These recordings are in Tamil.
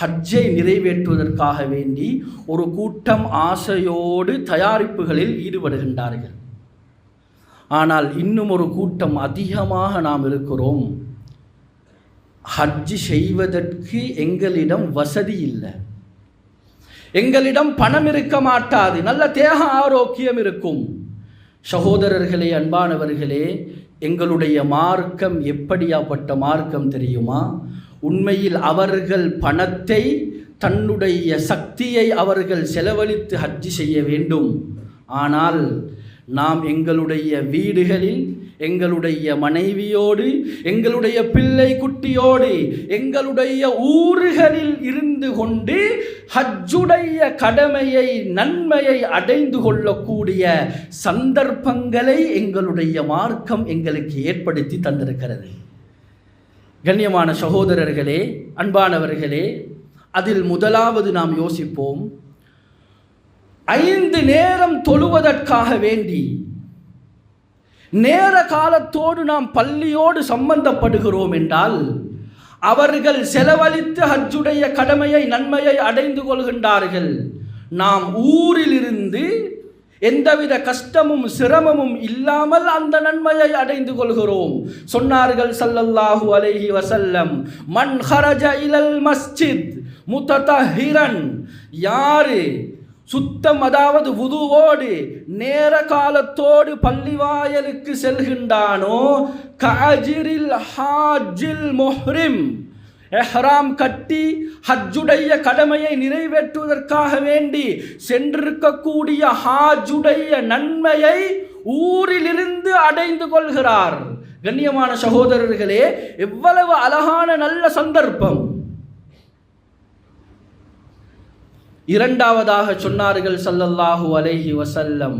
ஹஜ்ஜை நிறைவேற்றுவதற்காக வேண்டி ஒரு கூட்டம் ஆசையோடு தயாரிப்புகளில் ஈடுபடுகின்றார்கள். ஆனால் இன்னும் ஒரு கூட்டம் அதிகமாக நாம் இருக்கிறோம். ஹஜ்ஜு செய்வதற்கு எங்களிடம் வசதி இல்லை. எங்களிடம் பணம் இருக்க மாட்டாது. நல்ல தேக ஆரோக்கியம் இருக்கும். சகோதரர்களே அன்பானவர்களே எங்களுடைய மார்க்கம் எப்படியாப்பட்ட மார்க்கம் தெரியுமா? உண்மையில் அவர்கள் பணத்தை தன்னுடைய சக்தியை அவர்கள் செலவழித்து ஹஜ்ஜி செய்ய வேண்டும். ஆனால் நாம் எங்களுடைய வீடுகளில் எங்களுடைய மனைவியோடு எங்களுடைய பிள்ளை குட்டியோடு எங்களுடைய ஊர்களில் இருந்து கொண்டு ஹஜ்ஜுடைய கடமையை நன்மையை அடைந்து கொள்ளக்கூடிய சந்தர்ப்பங்களை எங்களுடைய மார்க்கம் எங்களுக்கு ஏற்படுத்தி தந்திருக்கிறது. கண்ணியமான சகோதரர்களே அன்பானவர்களே அதில் முதலாவது நாம் யோசிப்போம் ஐந்து நேரம் தொழுவதற்காக வேண்டி நேர காலத்தோடு நாம் பள்ளியோடு சம்பந்தப்படுகிறோம் என்றால் அவர்கள் செலவழித்து ஹஜ்ஜுடைய கடமையை நன்மையை அடைந்து கொள்கின்றார்கள். நாம் ஊரிலிருந்து எந்தவித கஷ்டமும் சிரமமும் இல்லாமல் அந்த நன்மையை அடைந்து கொள்கிறோம். சொன்னார்கள் சல்லல்லாஹு அலைஹி வசல்லம் மன் ஹரஜ இலல் மஸ்ஜித் முத்ததஹிரன். யாரு சுத்தம் அதாவது உதுவோடு நேர காலத்தோடு பள்ளிவாயலுக்கு செல்கின்றானோ? கஜிரில் ஹாஜில் முஹ்ரிம். எஹ்ராம் கட்டி ஹஜ்ஜுடைய கடமையை நிறைவேற்றுவதற்காக வேண்டி சென்றிருக்கக்கூடிய ஹாஜுடைய நன்மையை ஊரிலிருந்து அடைந்து கொள்கிறார். கண்ணியமான சகோதரர்களே எவ்வளவு அழகான நல்ல சந்தர்ப்பம். இரண்டாவதாக சொன்னார்கள் சல்லல்லாஹு அலைஹி வசல்லம்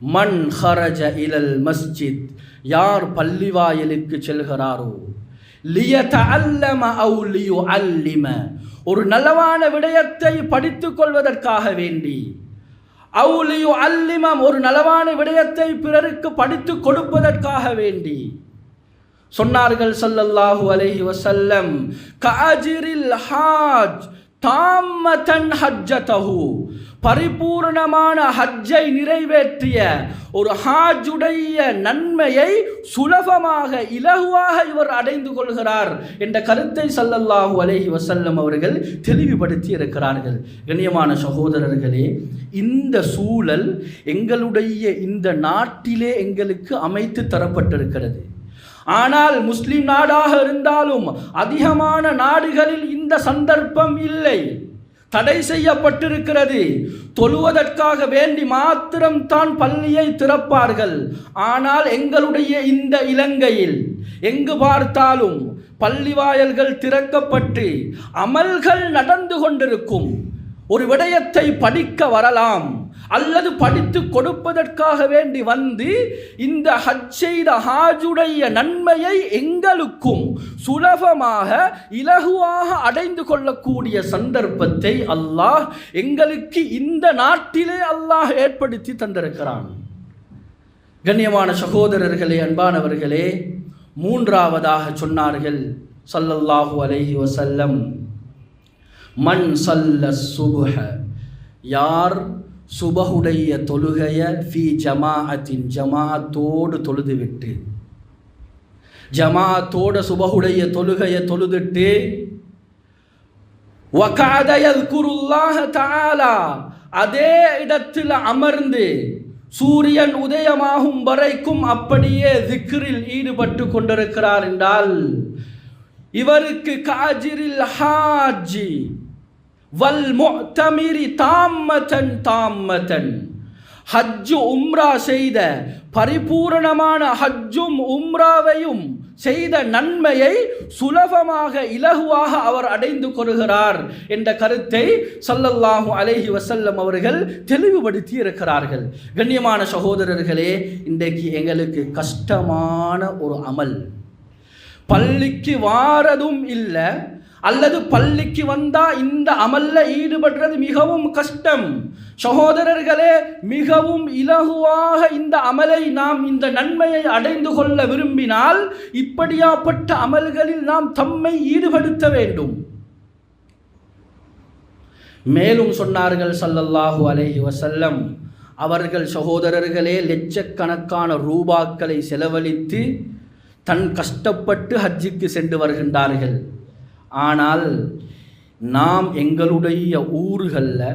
மண் ஹரஜ இலல் மஸ்ஜித் யார் பள்ளிவாயலுக்கு செல்கிறாரோ? ஒரு நலவான விடயத்தை படித்துக் கொள்வதற்காக வேண்டி. அவுலியு அல்லிமம் ஒரு நலவான விடயத்தை பிறருக்கு படித்துக் கொடுப்பதற்காக வேண்டி. சொன்னார்கள் சல்லல்லாஹு அலைஹி வசல்லம் காஜிரில் ஹாஜ் தாமதன் ஹஜ்ஜதஹு. பரிபூர்ணமான ஹஜ்ஜை நிறைவேற்றிய ஒரு ஹாஜுடைய நன்மையை சுலபமாக இலகுவாக இவர் அடைந்து கொள்கிறார் என்ற கருத்தை சல்லல்லாஹு அலைஹி வசல்லம் அவர்கள் தெளிவுபடுத்தி இருக்கிறார்கள். கண்ணியமான சகோதரர்களே இந்த சூழல் எங்களுடைய இந்த நாட்டிலே எங்களுக்கு அமைத்து தரப்பட்டிருக்கிறது. ஆனால் முஸ்லிம் நாடாக இருந்தாலும் அதிகமான நாடுகளில் இந்த சந்தர்ப்பம் இல்லை. தடை செய்யப்பட்டிருக்கிறது. தொழுவதற்காக வேண்டி மாத்திரம் தான் பள்ளியை திறப்பார்கள். ஆனால் எங்களுடைய இந்த இலங்கையில் எங்கு பார்த்தாலும் பள்ளி வாயல்கள் திறக்கப்பட்டு அமல்கள் நடந்து கொண்டிருக்கும். ஒரு விடயத்தை படிக்க வரலாம். அல்லது படித்து கொடுப்பதற்காக வேண்டி வந்து இந்த ஹஜ் செய்த ஹாஜுடைய நன்மையை எங்களுக்கும் சுலபமாக இலகுவாக அடைந்து கொள்ளக்கூடிய சந்தர்ப்பத்தை அல்லாஹ் எங்களுக்கு இந்த நாட்டிலே அல்லாஹ் ஏற்படுத்தி தந்திருக்கிறான். கண்ணியமான சகோதரர்களே அன்பானவர்களே மூன்றாவதாக சொன்னார்கள் சல்லல்லாஹு அலஹி வசல்லம் மண் சல்ல சுபுஹ யார் சுபஹுடைய தொழுகைய ஃபி ஜமாஅத்தின் ஜமாஅத்தோடு தொழுதுவிட்டு. ஜமாஅத்தோட சுபஹுடைய தொழுகைய தொழுதுட்டு வகாதயல் குருல்லாஹ தாலா அதே இடத்தில் அமர்ந்து சூரியன் உதயமாகும் வரைக்கும் அப்படியே திக்ரில் ஈடுபட்டு கொண்டிருக்கிறார் என்றால் இவருக்கு காஜிரில் ஹாஜி வல் முத்தமிரி தாம்மதன் தாம்மதன். ஹஜ்ஜு உம்ரா செய்த பரிபூரணமான ஹஜ்ஜும் உம்ராவையும் செய்த நன்மையை சுலபமாக இலகுவாக அவர் அடைந்து கொள்கிறார் என்ற கருத்தை சல்லல்லாஹு அலைஹி வசல்லம் அவர்கள் தெளிவுபடுத்தி இருக்கிறார்கள். கண்ணியமான சகோதரர்களே இன்றைக்கு எங்களுக்கு கஷ்டமான ஒரு அமல். பள்ளிக்கு வாரதும் இல்லை அல்லது பள்ளிக்கு வந்தா இந்த அமல்ல ஈடுபடுறது மிகவும் கஷ்டம். சகோதரர்களே மிகவும் இலகுவாக இந்த அமலை நாம் இந்த நன்மையை அடைந்து கொள்ள விரும்பினால் இப்படியாப்பட்ட அமல்களில் நாம் தம்மை ஈடுபடுத்த வேண்டும். மேலும் சொன்னார்கள் சல்லல்லாஹு அலைஹி வசல்லம் அவர்கள் சகோதரர்களே லட்சக்கணக்கான ரூபாக்களை செலவழித்து தன் கஷ்டப்பட்டு ஹஜ்ஜுக்கு சென்று வருகின்றார்கள். ஆனால் நாம் எங்களுடைய ஊர்களில்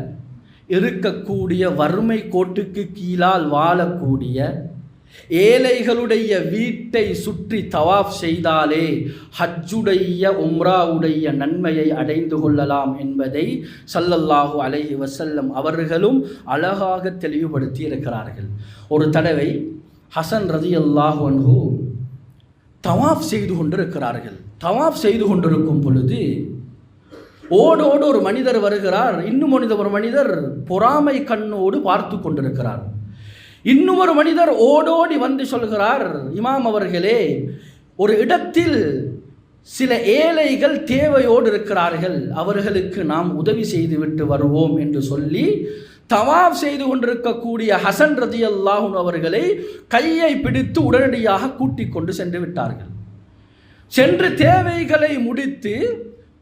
இருக்கக்கூடிய வறுமை கோட்டுக்கு கீழால் வாழக்கூடிய ஏழைகளுடைய வீட்டை சுற்றி தவாஃப் செய்தாலே ஹஜ்ஜுடைய உம்ராவுடைய நன்மையை அடைந்து கொள்ளலாம் என்பதை சல்லல்லாஹு அலைஹி வசல்லம் அவர்களும் அழகாக தெளிவுபடுத்தி இருக்கிறார்கள். ஒரு தடவை ஹசன் ரதியல்லாஹு அன்ஹு தவாஃப் செய்து கொண்டிருக்கிறார்கள். தவாப் செய்து கொண்டிருக்கும் பொழுது ஓடோடு ஒரு மனிதர் வருகிறார். இன்னும் மனித ஒரு மனிதர் பொறாமை கண்ணோடு பார்த்து கொண்டிருக்கிறார். இன்னும் ஒரு மனிதர் ஓடோடி வந்து சொல்கிறார் இமாம் அவர்களே ஒரு இடத்தில் சில ஏழைகள் தேவையோடு இருக்கிறார்கள். அவர்களுக்கு நாம் உதவி செய்துவிட்டு வருவோம் என்று சொல்லி தவாப் செய்து கொண்டிருக்கக்கூடிய ஹசன் ரதி அல்லாஹும் அவர்களை கையை பிடித்து உடனடியாக கூட்டிக் கொண்டு சென்று விட்டார்கள். சென்று தேவைகளை முடித்து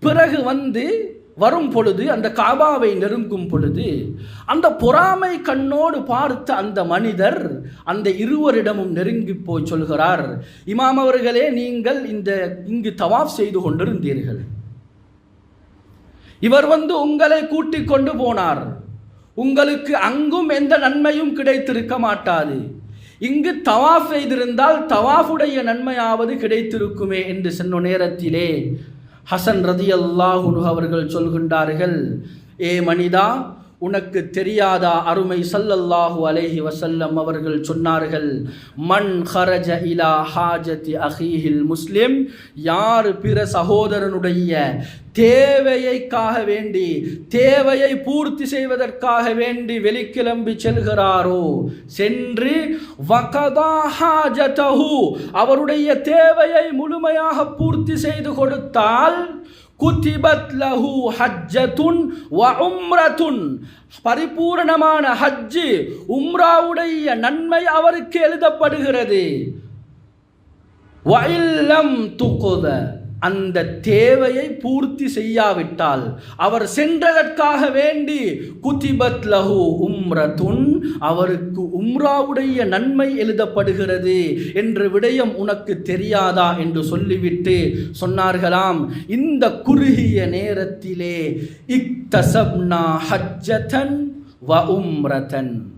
பிறகு வந்து வரும் பொழுது அந்த காபாவை நெருங்கும் பொழுது அந்த பொறாமை கண்ணோடு பார்த்த அந்த மனிதர் அந்த இருவரிடமும் நெருங்கி போய் சொல்கிறார் இமாம் அவர்களே நீங்கள் இந்த இங்கு தவாஃப் செய்து கொண்டிருந்தீர்கள். இவர் வந்து உங்களை கூட்டிக் கொண்டு போனார். உங்களுக்கு அங்கும் எந்த நன்மையும் கிடைத்திருக்க மாட்டாது. இங்கு தவாஃப் செய்திருந்தால் தவாஃபுடைய நன்மையாவது கிடைத்திருக்குமே என்று சொன்ன நேரத்திலே ஹசன் ரதி அல்லாஹுனு அவர்கள் சொல்கின்றார்கள் ஏ மனிதா உனக்கு தெரியாதா அருமை சல்லல்லாஹு அலைஹி வசல்லம் அவர்கள் சொன்னார்கள் மண் ஹரஜ இலா ஹாஜதி அஹீஹில் முஸ்லிம். யார் பிற சகோதரனுடைய தேவையைக்காக வேண்டி தேவையை பூர்த்தி செய்வதற்காக வேண்டி வெளிக்கிளம்பி செல்கிறாரோ? சென்று வகதா ஹாஜதஹு அவருடைய தேவையை முழுமையாக பூர்த்தி செய்து கொடுத்தால் குத்திபத் லஹு ஹஜ்ஜத்துன் வ உம்ரத்துன் பரிபூரணமான ஹஜ்ஜு உம்ராவுடைய நன்மை அவருக்கு எழுதப்படுகிறது. வயில்லம் துக்குத அந்த தேவையை பூர்த்தி செய்யாவிட்டால் அவர் சென்றதற்காக வேண்டி குதிபத் லஹு உம்ரதுன் அவருக்கு உம்ராவுடைய நன்மை எழுதப்படுகிறது என்ற விடயம் உனக்கு தெரியாதா என்று சொல்லிவிட்டு சொன்னார்களாம். இந்த குறுகிய நேரத்திலே இக்தசப்னா ஹஜ்ஜதன் வ உம்ரதன்.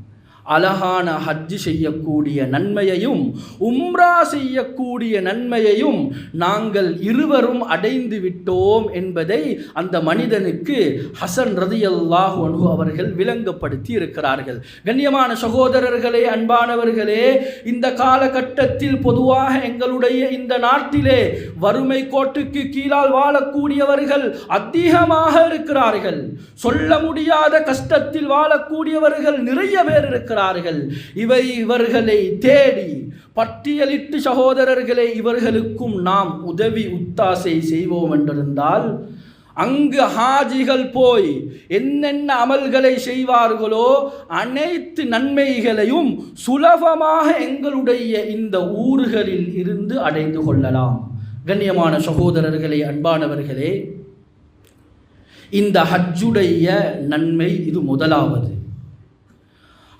அழகான ஹஜ்ஜு செய்யக்கூடிய நன்மையையும் உம்ரா செய்யக்கூடிய நன்மையையும் நாங்கள் இருவரும் அடைந்து விட்டோம் என்பதை அந்த மனிதனுக்கு ஹசன் ரதியல்லாஹு அனுகு அவர்கள் விளங்கப்படுத்தி இருக்கிறார்கள். கண்ணியமான சகோதரர்களே அன்பானவர்களே இந்த காலகட்டத்தில் பொதுவாக எங்களுடைய இந்த நாட்டிலே வறுமை கோட்டுக்கு கீழால் வாழக்கூடியவர்கள் அதிகமாக இருக்கிறார்கள். சொல்ல முடியாத கஷ்டத்தில் வாழக்கூடியவர்கள் நிறைய பேர் இருக்கிறார்கள். இவை இவர்களை தேடி பட்டியலிட்டு சகோதரர்களை இவர்களுக்கும் நாம் உதவி உத்தாசை செய்வோம் என்றிருந்தால் அங்கு ஹாஜிகள் போய் என்னென்ன அமல்களை செய்வார்களோ அனைத்து நன்மைகளையும் சுலபமாக எங்களுடைய இந்த ஊர்களில் இருந்து அடைந்து கொள்ளலாம். கண்ணியமான சகோதரர்களே அன்பானவர்களே இந்த ஹஜ்ஜுடைய நன்மை இது முதலாவது.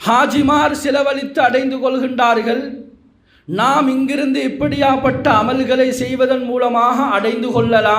ஹாஜிமார் செலவழித்து அடைந்து கொள்கின்றார்கள். நாம் இங்கிருந்து இப்படியாப்பட்ட அமல்களை செய்வதன் மூலமாக அடைந்து கொள்ளலாம்.